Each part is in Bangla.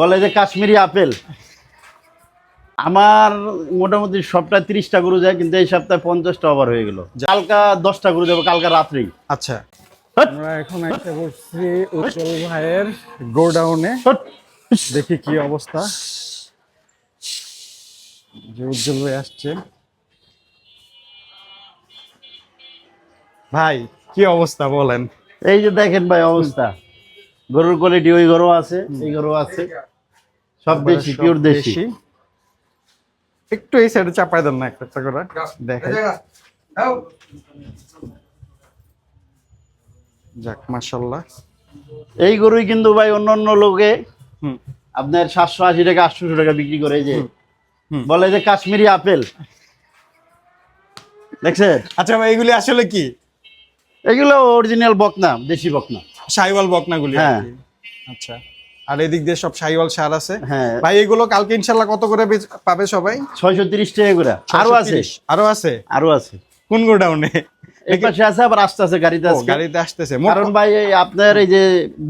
বলে যে কাশ্মীরি আপেল। আমার মোটামুটি সপ্তাহে তিরিশটা গরু যায় কিন্তু এই সপ্তাহে পঞ্চাশটা ওভার হয়ে গেল। কালকা দশটা গরু যাব কালকা রাত্রেই। আচ্ছা। আমরা এখন একটা করছি উজ্জ্বল ভাইয়ের গোডাউনে। দেখি কি অবস্থা। যে উজ্জ্বল ভাই আসছে। ভাই কি অবস্থা বলেন? এই যে দেখেন ভাই অবস্থা। গরুর কোয়ালিটি ওই গরু আছে এই গরু আছে। সব দেশি পিওর দেশি। একটু এই সাইডে চাপাই দেন না একটা করে। দেখেন যাক। মাশাল্লাহ এই গরুই কিন্তু ভাই অন্য অন্য লোকে হুম। আপনার সাতশো আশি টাকা আটশোশো টাকা বিক্রি করে যে বলে যে কাশ্মীরি আপেল। দেখছেন? আচ্ছা ভাই এগুলি আসলে কি? এগুলো অরিজিনাল বকনা দেশি বকনা। সাইওয়াল বকনাগুলি হ্যাঁ। আচ্ছা। আর এদিক দিয়ে সব সাইওয়াল সার আছে। হ্যাঁ। ভাই এগুলো কালকে ইনশাল্লাহ কত করে পাবে সবাই? ছয়শো তিরিশ টাকা করে। আরও আছে। আরও আছে? আরও আছে। কোন গোডাউনে? এই পাশে আছে আবার আসতে আছে গাড়িতে আছে গাড়িতে আসতেছে। কারণ ভাই আপনার এই যে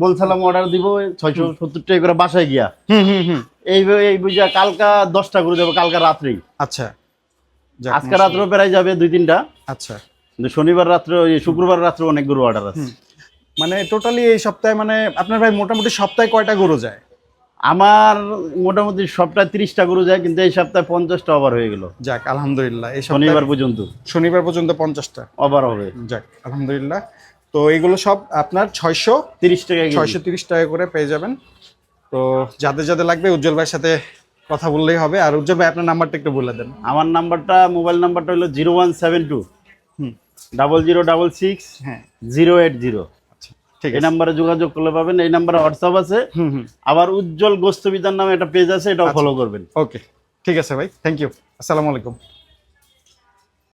বলছিলাম অর্ডার দিব ছয়শো সত্তর টাকা করে বাসায় গিয়া। হুম হুম হুম। এই এই বুঝা কালকা দশটা করে যাব কালকা রাত্রেই। আচ্ছা। আজকে রাত্রেও প্রায় যাবে দুই তিনটা। আচ্ছা। শনিবার রাত্রে শুক্রবার রাত্রে অনেক গরু অর্ডার আছে। মানে টোটালি এই সপ্তাহে মানে আপনার ভাই মোটামুটি সপ্তাহে কয়টা গরু যায়? আমার মোটামুটি সপ্তাহে তিরিশটা গরু যায় কিন্তু এই সপ্তাহে পঞ্চাশটা ওভার হয়ে গেল। যাক আলহামদুলিল্লাহ এই শনিবার পর্যন্ত। শনিবার পর্যন্ত পঞ্চাশটা। ওভার হবে। যাক আলহামদুলিল্লাহ। তো এগুলো সব আপনার ছয়শো তিরিশ টাকা। ছয়শো তিরিশ টাকা করে পেয়ে যাবেন। তো যাদের যাদের লাগবে উজ্জ্বল ভাইয়ের সাথে কথা বললেই হবে। আর উজ্জ্বল ভাই আপনার নাম্বারটা একটু বলে দেন। আমার নাম্বারটা মোবাইল নাম্বারটা হলো zero one seven two double zero double six হ্যাঁ। Zero eight zero. এই নাম্বারে যোগাযোগ করলে পাবেন এই নাম্বারে হোয়াটসঅ্যাপ আছে। আবার উজ্জ্বল গোস্তবিদার নামে একটা পেজ আছে এটাও ফলো করবেন। ওকে ঠিক আছে ভাই থ্যাংক ইউ আসসালামু আলাইকুম।